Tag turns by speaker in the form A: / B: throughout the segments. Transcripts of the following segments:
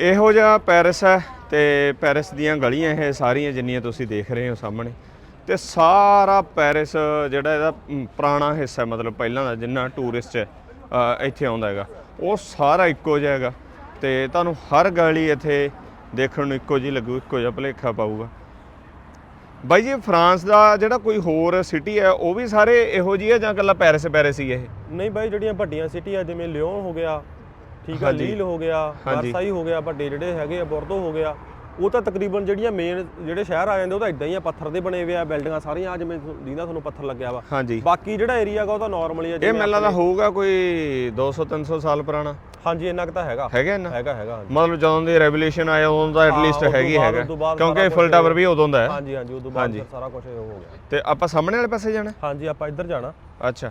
A: ਇਹੋ ਜਿਹਾ ਪੈਰਿਸ ਹੈ ਤੇ ਪੈਰਿਸ ਦੀਆਂ ਗਲੀਆਂ ਇਹ ਸਾਰੀਆਂ ਜਿੰਨੀਆਂ ਤੁਸੀਂ ਦੇਖ ਰਹੇ ਹੋ ਸਾਹਮਣੇ। ਤੇ ਸਾਰਾ ਪੈਰਿਸ ਜਿਹੜਾ ਇਹਦਾ ਪੁਰਾਣਾ ਹਿੱਸਾ ਮਤਲਬ ਪਹਿਲਾਂ ਦਾ ਜਿੰਨਾ ਟੂਰਿਸਟ ਇੱਥੇ ਆਉਂਦਾ ਹੈਗਾ, ਉਹ ਸਾਰਾ ਇੱਕੋ ਜਿਹਾ ਹੈਗਾ। ਤੇ ਤੁਹਾਨੂੰ ਹਰ ਗਲੀ ਇੱਥੇ ਦੇਖਣ ਨੂੰ ਇੱਕੋ ਜਿਹੀ ਲੱਗੂ, ਇੱਕੋ ਜਿਹਾ ਭੁਲੇਖਾ ਪਾਊਗਾ। ਬਾਈ ਜੀ, ਫਰਾਂਸ ਦਾ ਜਿਹੜਾ ਕੋਈ ਹੋਰ ਸਿਟੀ ਹੈ, ਉਹ ਵੀ ਸਾਰੇ ਇਹੋ ਜਿਹੀ ਹੈ ਜਾਂ ਇਕੱਲਾ ਪੈਰਿਸ ਪੈਰਿਸ ਹੀ ਹੈ ਇਹ?
B: ਨਹੀਂ ਬਾਈ, ਜਿਹੜੀਆਂ ਵੱਡੀਆਂ ਸਿਟੀ ਸਿਟੀਆਂ ਜਿਵੇਂ ਲਿਓਨ ਹੋ ਗਿਆ ਠੀਕ
A: ਹਾਂਜੀ।
B: ਲੀਲ ਹੋ ਗਿਆ। ਵਰਸਾਈ ਹੋ ਗਿਆ ਵੱਡੇ ਜਿਹੜੇ ਹੈਗੇ ਆ ਬੋਰਦੋ ਹੋ ਗਿਆ ਉਹ ਤਾਂ ਤਕਰੀਬਨ ਜਿਹੜੀਆਂ ਮੇਨ ਜਿਹੜੇ ਸ਼ਹਿਰ ਆ ਜਾਂਦੇ ਉਹ ਤਾਂ ਇਦਾਂ ਹੀ ਆ ਪੱਥਰ ਦੇ ਬਣੇ ਹੋਏ ਆ ਬਿਲਡਿੰਗਾਂ ਸਾਰੀਆਂ ਆ ਜਿਵੇਂ ਦੀਨਾ ਤੁਹਾਨੂੰ ਪੱਥਰ ਲੱਗਿਆ ਵਾ।
A: ਹਾਂਜੀ।
B: ਬਾਕੀ ਜਿਹੜਾ ਏਰੀਆ ਗਾ ਉਹ ਤਾਂ ਨਾਰਮਲੀ ਆ
A: ਇਹ ਮੈਨੂੰ ਲੱਗਦਾ ਹੋਊਗਾ ਕੋਈ 200 300 ਸਾਲ ਪੁਰਾਣਾ।
B: ਹਾਂਜੀ ਇੰਨਾ ਕੁ ਤਾਂ ਹੈਗਾ।
A: ਹੈਗਾ ਨਾ
B: ਹੈਗਾ ਹੈਗਾ।
A: ਮਤਲਬ ਜਦੋਂ ਦੀ ਰੈਵੋਲੂਸ਼ਨ ਆਇਆ ਉਦੋਂ ਦਾ
B: ਹਾਂ,
A: ਐਟਲੀਸਟ ਹੈਗੀ ਹੈਗਾ। ਕਿਉਂਕਿ ਫੁੱਲ ਟਾਵਰ ਵੀ ਉਦੋਂ ਦਾ ਹੈ।
B: ਹਾਂਜੀ ਹਾਂਜੀ ਉਦੋਂ ਬਾਅਦ ਸਾਰਾ ਕੁਝ ਹੋ ਗਿਆ।
A: ਤੇ ਆਪਾਂ ਸਾਹਮਣੇ ਵਾਲੇ ਪਾਸੇ ਜਾਣਾ?
B: ਹਾਂਜੀ ਆਪਾਂ ਇੱਧਰ ਜਾਣਾ।
A: ਅੱਛਾ।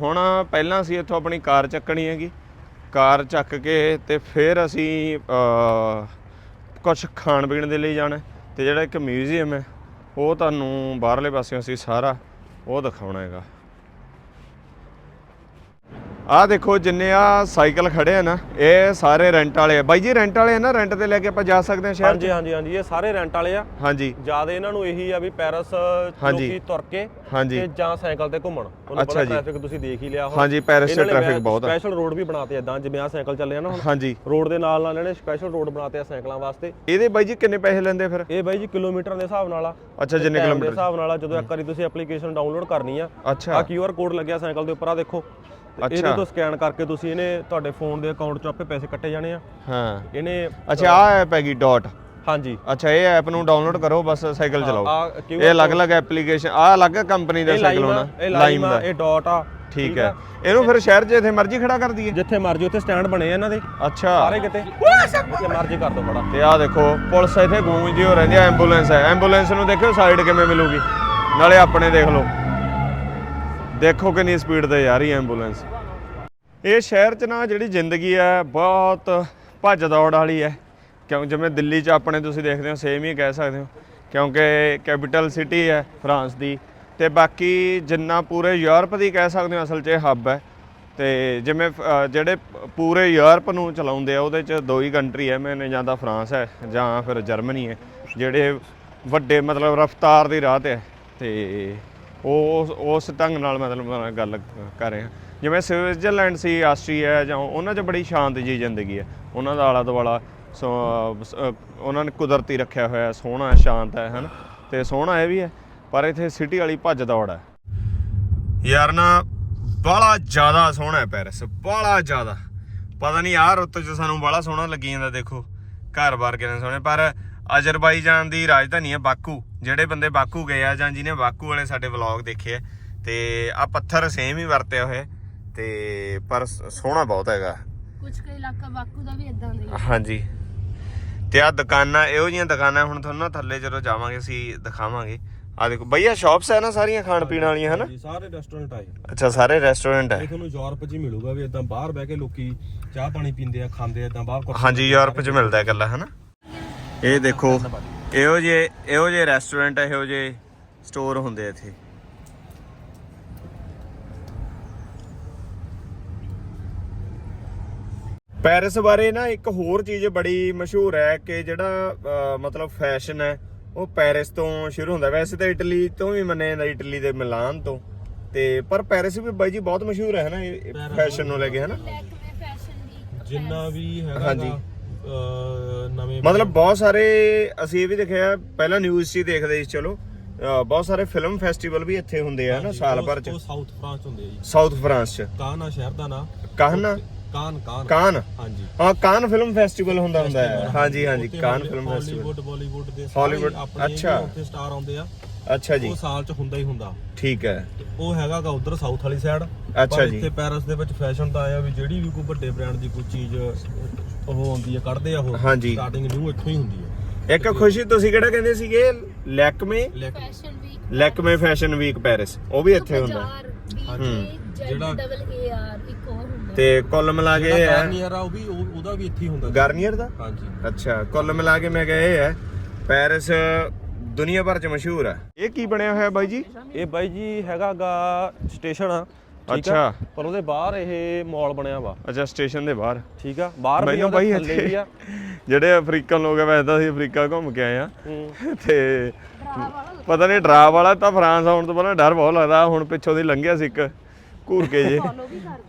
A: ਹੁਣ ਪਹਿਲਾਂ ਅਸੀਂ ਇੱਥੋਂ ਆਪਣੀ ਕਾਰ ਚੱਕਣੀ ਹੈਗੀ। ਕਾਰ ਚੱਕ ਕੇ ਤੇ ਫਿਰ ਅਸੀਂ ਕੁਝ ਖਾਣ ਪੀਣ ਦੇ ਲਈ ਜਾਣਾ। ਤੇ ਜਿਹੜਾ ਇੱਕ ਮਿਊਜ਼ੀਅਮ ਹੈ, ਉਹ ਤੁਹਾਨੂੰ ਬਾਹਰਲੇ ਪਾਸਿਓਂ ਅਸੀਂ ਸਾਰਾ ਉਹ ਦਿਖਾਉਣਾ ਹੈਗਾ। ਆਹ ਦੇਖੋ ਜਿੰਨੇ ਆ ਸਾਈਕਲ ਖੜੇ ਆ ਨਾ ਇਹ ਸਾਰੇ ਰੈਂਟ ਵਾਲੇ ਆ। ਬਾਈ ਜੀ ਰੈਂਟ ਵਾਲੇ ਆ ਨਾ? ਰੈਂਟ ਤੇ ਲੈ ਕੇ ਆਪਾਂ ਜਾ ਸਕਦੇ ਹਾਂ ਸ਼ਹਿਰ
B: ਹਾਂਜੀ ਹਾਂਜੀ ਹਾਂਜੀ ਇਹ ਸਾਰੇ ਰੈਂਟ ਵਾਲੇ ਆ।
A: ਹਾਂਜੀ।
B: ਜ਼ਿਆਦਾ ਇਹਨਾਂ ਨੂੰ ਇਹੀ ਆ ਵੀ ਪੈਰਿਸ। ਲੋਕੀ ਤੁਰ ਕੇ ਤੇ ਜਾਂ ਸਾਈਕਲ ਤੇ ਘੁੰਮਣ।
A: ਅੱਛਾ
B: ਪਤਾ। ਟ੍ਰੈਫਿਕ ਤੁਸੀਂ ਦੇਖ ਹੀ ਲਿਆ ਹੁਣ।
A: ਹਾਂਜੀ ਪੈਰਿਸ 'ਚ ਟ੍ਰੈਫਿਕ ਬਹੁਤ ਆ।
B: ਸਪੈਸ਼ਲ ਰੋਡ ਵੀ ਬਣਾਤੇ ਇਦਾਂ ਜਿਵੇਂ ਆ ਸਾਈਕਲ ਚੱਲੇ ਆ ਨਾ ਹੁਣ।
A: ਹਾਂਜੀ।
B: ਰੋਡ ਦੇ ਨਾਲ ਨਾਲ ਇਹਨਾਂ ਨੇ ਸਪੈਸ਼ਲ ਰੋਡ ਬਣਾਤੇ ਆ ਸਾਈਕਲਾਂ ਵਾਸਤੇ।
A: ਇਹਦੇ ਬਾਈ ਜੀ ਕਿੰਨੇ ਪੈਸੇ ਲੈਂਦੇ ਫਿਰ?
B: ਇਹ ਬਾਈ ਜੀ ਕਿਲੋਮੀਟਰ ਦੇ ਹਿਸਾਬ ਨਾਲ ਆ।
A: ਅੱਛਾ ਜਿੰਨੇ
B: time ਦੇ
A: ਕਿਲੋਮੀਟਰ?
B: ਹਿਸਾਬ ਨਾਲ ਆ ਜਦੋਂ ਇੱਕ ਵਾਰੀ ਤੁਸੀਂ ਐਪਲੀਕੇਸ਼ਨ ਡਾਊਨਲੋਡ ਕਰਨੀ ਆ। ਆ ਕਿਊਆਰ ਕੋਡ ਲੱਗਿਆ ਸਾਈਕਲ ਦੇ ਉੱਪਰ ਆ ਦੇਖੋ। ਤੇ ਇਹਦੇ। ਤੋਂ ਸਕੈਨ ਕਰਕੇ ਤੁਸੀਂ ਇਹਨੇ ਤੁਹਾਡੇ ਫੋਨ ਦੇ ਅਕਾਊਂਟ 'ਚੋਂ ਆਪੇ ਪੈਸੇ ਕੱਟੇ ਜਾਣੇ ਆ।
A: ਹਾਂ।
B: ਇਹਨੇ
A: ਅੱਛਾ ਆ ਐਪ ਹੈਗੀ ਡਾਟ
B: ਹਾਂਜੀ।
A: ਅੱਛਾ ਇਹ ਐਪ ਨੂੰ ਡਾਊਨਲੋਡ ਕਰੋ ਬਸ ਸਾਈਕਲ ਚਲਾਓ। ਇਹ ਅਲੱਗ-ਅਲੱਗ ਐਪਲੀਕੇਸ਼ਨ ਆ ਅਲੱਗ ਕੰਪਨੀ ਦਾ ਸਾਈਕਲ ਹੋਣਾ
B: ਲਾਈਮ ਆ ਇਹ ਡਾਟ ਆ
A: ਠੀਕ ਹੈ। ਇਹਨੂੰ ਫਿਰ ਸ਼ਹਿਰ 'ਚ ਜਿੱਥੇ ਮਰਜ਼ੀ ਖੜਾ ਕਰ ਦਈਏ।
B: ਜਿੱਥੇ ਮਰਜ਼ੀ ਉੱਥੇ ਸਟੈਂਡ ਬਣੇ ਆ ਇਹਨਾਂ ਦੇ।
A: ਅੱਛਾ।
B: ਸਾਰੇ ਕਿਤੇ। ਜਿੱਥੇ ਮਰਜ਼ੀ ਕਰ ਦੋ ਬੜਾ।
A: ਤੇ ਆ ਦੇਖੋ ਪੁਲਿਸ ਇੱਥੇ ਗੂੰਜਦੀ ਹੋ ਰਹਿੰਦੀ ਆ ਐਂਬੂਲੈਂਸ ਹੈ ਐਂਬੂਲੈਂਸ ਨੂੰ ਦੇਖਿਓ ਸਾਈਡ ਕਿਵੇਂ ਮਿਲੂਗੀ। ਨਾਲੇ ਆਪਣੇ ਦੇਖ ਲਓ। ਦੇਖੋ ਕਿੰਨੀ ਸਪੀਡ ਤੇ ਜਾ ਰਹੀ ਹੈ ਐਂਬੂਲੈਂਸ ਇਹ ਸ਼ਹਿਰ 'ਚ ਨਾ ਜਿਹੜੀ ਜ਼ਿੰਦਗੀ ਹੈ ਬਹੁਤ ਭੱਜ ਦੌੜ ਵਾਲੀ ਹੈ। ਕਿਉਂ ਜਿਵੇਂ ਦਿੱਲੀ 'ਚ ਆਪਣੇ ਤੁਸੀਂ ਦੇਖਦੇ ਹੋ ਸੇਮ ਹੀ ਕਹਿ ਸਕਦੇ ਹੋ। ਕਿਉਂਕਿ ਕੈਪੀਟਲ ਸਿਟੀ ਹੈ ਫਰਾਂਸ ਦੀ। ਤੇ ਬਾਕੀ ਜਿੰਨਾ ਪੂਰੇ ਯੂਰਪ ਦੀ ਕਹਿ ਸਕਦੇ ਹੋ ਅਸਲ 'ਚ ਇਹ ਹੱਬ ਹੈ। ਤੇ ਜਿਵੇਂ ਅ, ਜਿਹੜੇ ਪੂਰੇ ਯੂਰਪ ਨੂੰ ਚਲਾਉਂਦੇ ਆ ਉਹਦੇ 'ਚ ਦੋ ਹੀ ਕੰਟਰੀ ਹੈ ਮੈਨੇ ਜਾਂ ਤਾਂ ਫਰਾਂਸ ਹੈ ਜਾਂ ਫਿਰ ਜਰਮਨੀ ਹੈ। ਜਿਹੜੇ ਵੱਡੇ ਮਤਲਬ ਰਫਤਾਰ ਦੀ ਰਾਹ ਤੇ ਹੈ। ਤੇ ਉਹ ਉਸ ਢੰਗ ਨਾਲ ਮਤਲਬ ਗੱਲ ਕਰ ਰਿਹਾ। ਜਿਵੇਂ ਸਵਿਟਜ਼ਰਲੈਂਡ ਸੀ, ਆਸਟਰੀਆ ਜਾਂ ਉਹਨਾਂ 'ਚ ਬੜੀ ਸ਼ਾਂਤ ਜੀ ਜ਼ਿੰਦਗੀ ਹੈ। ਉਹਨਾਂ ਦਾ ਆਲਾ ਦੁਆਲਾ ਸੋ ਉਹਨਾਂ ਨੇ ਕੁਦਰਤੀ ਰੱਖਿਆ ਹੋਇਆ ਸੋਹਣਾ, ਸ਼ਾਂਤ ਹੈ, ਹਨ? ਤੇ ਸੋਹਣਾ ਇਹ ਵੀ ਹੈ, ਪਰ ਇੱਥੇ ਸਿਟੀ ਵਾਲੀ ਭੱਜ ਦੌੜ ਹੈ। ਯਾਰ ਨਾ ਬੜਾ ਜ਼ਿਆਦਾ ਸੋਹਣਾ ਹੈ ਪੈਰਿਸ ਬੜਾ ਜ਼ਿਆਦਾ। ਪਤਾ ਨਹੀਂ ਆਹ ਰੁੱਤ 'ਚ ਸਾਨੂੰ ਬੜਾ ਸੋਹਣਾ ਲੱਗੀ ਜਾਂਦਾ, ਦੇਖੋ। ਘਰ-ਬਾਰ ਕਿੰਨੇ ਸੋਹਣੇ, ਪਰ ਅਜ਼ਰਬਾਈਜਾਨ ਦੀ ਰਾਜਧਾਨੀ ਹੈ ਬਾਕੂ। ਜਿਹੜੇ ਬੰਦੇ ਬਾਕੂ ਗਏ ਆ ਜਾਂ ਜਿਹਨੇ ਬਾਕੂ ਵਾਲੇ ਸਾਡੇ ਵਲੌਗ ਦੇਖੇ ਆ ਤੇ ਆ ਪੱਥਰ ਸੇਮ ਹੀ ਵਰਤਿਆ ਹੋਇਆ ਤੇ ਪਰ ਸੋਹਣਾ ਬਹੁਤ ਹੈਗਾ।
C: ਕੁਝ ਕੁ ਇਲਾਕਾ ਬਾਕੂ ਦਾ ਵੀ ਇਦਾਂ ਦਾ ਹੀ।
A: ਹਾਂਜੀ। ਤੇ ਆ ਦੁਕਾਨਾਂ ਇਹੋ ਜੀਆਂ ਦੁਕਾਨਾਂ ਹੁਣ ਤੁਹਾਨੂੰ ਨਾ ਥੱਲੇ ਜਦੋਂ ਜਾਵਾਂਗੇ ਅਸੀਂ ਦਿਖਾਵਾਂਗੇ। ਆ ਦੇਖੋ ਬਈਆ ਸ਼ਾਪਸ ਹੈ ਨਾ ਸਾਰੀਆਂ ਖਾਣ ਪੀਣ ਵਾਲੀਆਂ ਹਨਾ?
B: ਜੀ ਸਾਰੇ ਰੈਸਟੋਰੈਂਟ ਆਏ
A: ਅੱਛਾ ਸਾਰੇ ਰੈਸਟੋਰੈਂਟ ਹੈ।
B: ਇਹ ਤੁਹਾਨੂੰ ਯੂਰਪ 'ਚ ਹੀ ਮਿਲੂਗਾ ਵੀ ਇਦਾਂ ਬਾਹਰ ਬਹਿ ਕੇ ਲੋਕੀ ਚਾਹ ਪਾਣੀ ਪੀਂਦੇ ਆ ਖਾਂਦੇ ਆ ਇਦਾਂ ਬਾਹਰ ਕੁਰਸੀ
A: ਹਾਂਜੀ ਯੂਰਪ ਚ ਮਿਲਦਾ ਹੈ ਇਕੱਲਾ ਹਨਾ? ਇਹ ਦੇਖੋ ਇਹੋ ਜੇ ਇਹੋ ਜੇ ਰੈਸਟੋਰੈਂਟ ਇਹੋ ਜੇ ਸਟੋਰ ਹੁੰਦੇ ਇੱਥੇ। ਪੈਰਿਸ ਬਾਰੇ ਨਾ ਇੱਕ ਹੋਰ ਚੀਜ਼ ਬੜੀ ਮਸ਼ਹੂਰ ਹੈ ਕਿ ਜਿਹੜਾ ਮਤਲਬ ਫੈਸ਼ਨ ਹੈ ਉਹ ਪੈਰਿਸ ਤੋਂ ਸ਼ੁਰੂ ਹੁੰਦਾ। ਵੈਸੇ ਤਾਂ ਇਟਲੀ ਤੋਂ ਵੀ ਮੰਨਿਆ ਜਾਂਦਾ ਇਟਲੀ ਦੇ ਮਿਲਾਨ ਤੋਂ। ਤੇ ਪਰ ਪੈਰਿਸ ਵੀ ਬਾਈ ਜੀ ਬਹੁਤ ਮਸ਼ਹੂਰ ਹੈ ਹਨਾ? ਫੈਸ਼ਨ ਨੂੰ ਲੈ ਕੇ
C: ਫੈਸ਼ਨ ਵੀਕ
B: ਜਿੰਨਾ ਵੀ ਹੈਗਾ
A: ਹਾਂਜੀ।
B: ਨਵੇਂ
A: ਮਤਲਬ ਬਹੁਤ ਸਾਰੇ ਅਸੀਂ ਇਹ ਵੀ ਦੇਖਿਆ ਪਹਿਲਾਂ ਨਿਊਜ਼ 'ਚ ਹੀ ਦੇਖਦੇ ਸੀ ਚਲੋ। ਅ, ਬਹੁਤ ਸਾਰੇ ਫਿਲਮ ਫੈਸਟੀਵਲ ਵੀ ਇੱਥੇ ਹੁੰਦੇ ਆ ਨਾ ਸਾਲ ਭਰ 'ਚ।
B: ਉਹ ਸਾਊਥ ਫਰਾਂਸ ਹੁੰਦੇ ਆ ਜੀ।
A: ਸਾਊਥ ਫਰਾਂਸ 'ਚ।
B: ਕਾਨ ਆ ਸ਼ਹਿਰ ਦਾ ਨਾਂ?
A: ਕਾਨ
B: ਕਾਨ ਕਾਨ
A: ਕਾਨ
B: ਹਾਂਜੀ।
A: ਹਾਂ ਕਾਨ ਫਿਲਮ ਫੈਸਟੀਵਲ ਹੁੰਦਾ ਹੁੰਦਾ ਹੈ। ਹਾਂਜੀ ਹਾਂਜੀ Cannes film festival
B: Hollywood Bollywood ਦੇ
A: ਹਾਲੀਵੁੱਡ,
B: ਆਪਣੇ
A: ਅੱਛਾ।
B: ਉੱਥੇ ਸਟਾਰ ਆਉਂਦੇ ਆ
A: ਅੱਛਾ ਜੀ।
B: ਉਹ ਸਾਲ 'ਚ ਹੁੰਦਾ ਹੀ ਹੁੰਦਾ।
A: ਠੀਕ ਹੈ।
B: ਤੇ ਉਹ ਹੈਗਾ ਗਾ ਉਧਰ ਸਾਊਥ ਵਾਲੀ ਸਾਈਡ
A: ਅੱਛਾ ਜੀ।
B: ਇੱਥੇ ਪੈਰਿਸ ਦੇ ਵਿੱਚ ਫੈਸ਼ਨ ਤਾਂ ਆਇਆ ਵੀ ਜਿਹੜੀ ਵੀ ਕੋਈ ਵੱਡੇ ਬ੍ਰਾਂਡ ਦੀ ਕੋਈ ਚੀਜ਼ ਉਹ ਆਉਂਦੀ ਹੈ ਕੱਢਦੇ ਆ ਉਹ।
A: ਹਾਂਜੀ।
B: ਸਟਾਰਟਿੰਗ ਨਿਊ ਇੱਥੋਂ ਹੀ ਹੁੰਦੀ ਹੈ
A: ਇੱਕ ਖੁਸ਼ੀ ਤੁਸੀਂ ਕਿਹੜਾ ਕਹਿੰਦੇ ਸੀਗੇ? ਲੈਕਮੇ?
B: ਲੇਕਿਨ
C: fashion week
A: Lakme fashion week Paris ਉਹ ਵੀ ਇੱਥੇ ਹੁੰਦਾ।
B: ਜਿਹੜਾ-
C: ਜਿਹੜਾ ਡਬਲ ਏ ਆਰ ਇੱਕ ਹੋਰ ਹੁੰਦਾ।
A: ਤੇ ਕੁੱਲ ਮਿਲਾ ਕੇ ਇਹ ਹੈ
B: ਗਾਰਨੀਅਰ ਆ ਉਹ ਵੀ ਉਹ- ਉਹਦਾ ਵੀ ਇੱਥੇ ਹੀ ਹੁੰਦਾ।
A: ਗਾਰਨੀਅਰ ਦਾ?
B: ਹਾਂਜੀ।
A: ਅੱਛਾ ਕੁੱਲ ਮਿਲਾ ਕੇ ਮੈਂ ਕਿਹਾ ਇਹ ਹੈ ਪੈਰਿਸ ਦੁਨੀਆ ਭਰ ਚ ਮਸ਼ਹੂਰ ਹੈ। ਇਹ ਕੀ ਬਣਿਆ ਹੋਇਆ ਬਾਈ ਜੀ?
B: ਇਹ ਬਾਈ ਜੀ ਹੈਗਾਗਾ ਸਟੇਸ਼ਨ ਆ। ਠੀਕ ਆ? ਪਰ ਉਹਦੇ ਬਾਹਰ ਇਹ ਮਾਲ ਬਣਿਆ ਵਾ।
A: ਅੱਛਾ ਸਟੇਸ਼ਨ ਦੇ ਬਾਹਰ।
B: ਠੀਕ ਆ? ਬਾਹਰ ਵੀ
A: ਮੈਨੂੰ ਬਾਈ
B: ਥੱਲੇ ਵੀ ਆ।
A: ਜਿਹੜੇ ਅਫਰੀਕਨ ਲੋਕ ਆ ਵੈਸੇ ਤਾਂ ਅਸੀਂ ਅਫਰੀਕਾ ਘੁੰਮ ਕੇ ਆਏ ਆ। ਤੇ ਪਤਾ ਨਹੀਂ ਡਰਾ ਵਾਲਾ ਤਾਂ ਫਰਾਂਸ ਆਉਣ ਤੋਂ ਪਹਿਲਾਂ ਡਰ ਬਹੁਤ ਲੱਗਦਾ। ਹੁਣ ਪਿੱਛੋਂ ਦੀ ਲੰਘਿਆ ਸੀ ਇੱਕ ਘੂਰ ਕੇ ਜੇ